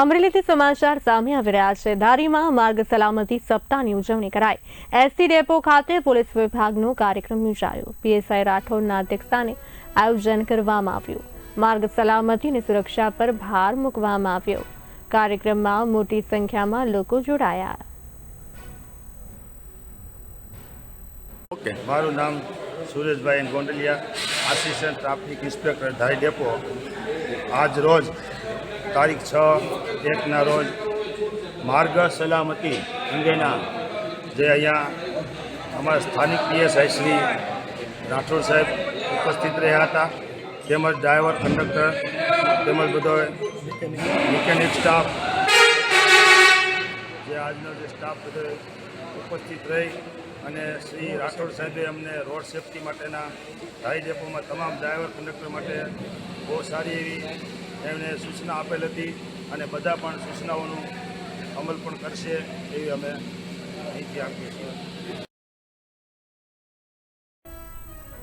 અમરેલીથી સમાચાર સામે આવી રહ્યા છે. ધારીમાં માર્ગ સલામતી સપ્તાહની ઉજવણી કરાઈ. એસટી ડેપો ખાતે પોલીસ વિભાગનો કાર્યક્રમ યોજાયો. પીએસઆઈ રાઠોડના અધ્યક્ષસ્થાને આયોજન કરવામાં આવ્યું. માર્ગ સલામતી અને સુરક્ષા પર ભાર મૂકવામાં આવ્યો. કાર્યક્રમમાં મોટી સંખ્યામાં લોકો જોડાયા. ઓકે. મારું નામ Sureshbhai Gondaliya, assistant traffic inspector Dhari depot. આજ રોજ તારીખ છ, એકના રોજ માર્ગ સલામતી અંગેના જે અહીંયા અમારા સ્થાનિક પીએસઆઈ શ્રી રાઠોડ સાહેબ ઉપસ્થિત રહ્યા હતા, તેમજ ડ્રાઈવર, કંડક્ટર, તેમજ બધો મિકેનિક સ્ટાફ, જે આજનો જે સ્ટાફ બધો ઉપસ્થિત રહી અને શ્રી રાઠોડ સાહેબે અમને રોડ સેફટી માટેના ધારી ડેપોમાં તમામ ડ્રાઈવર, કંડક્ટર માટે બહુ સારી એવી એમને સૂચના આપેલ હતી અને બધા પણ સૂચનાઓનું અમલ પણ કરશે એવી અમે માહિતી આપીએ છીએ.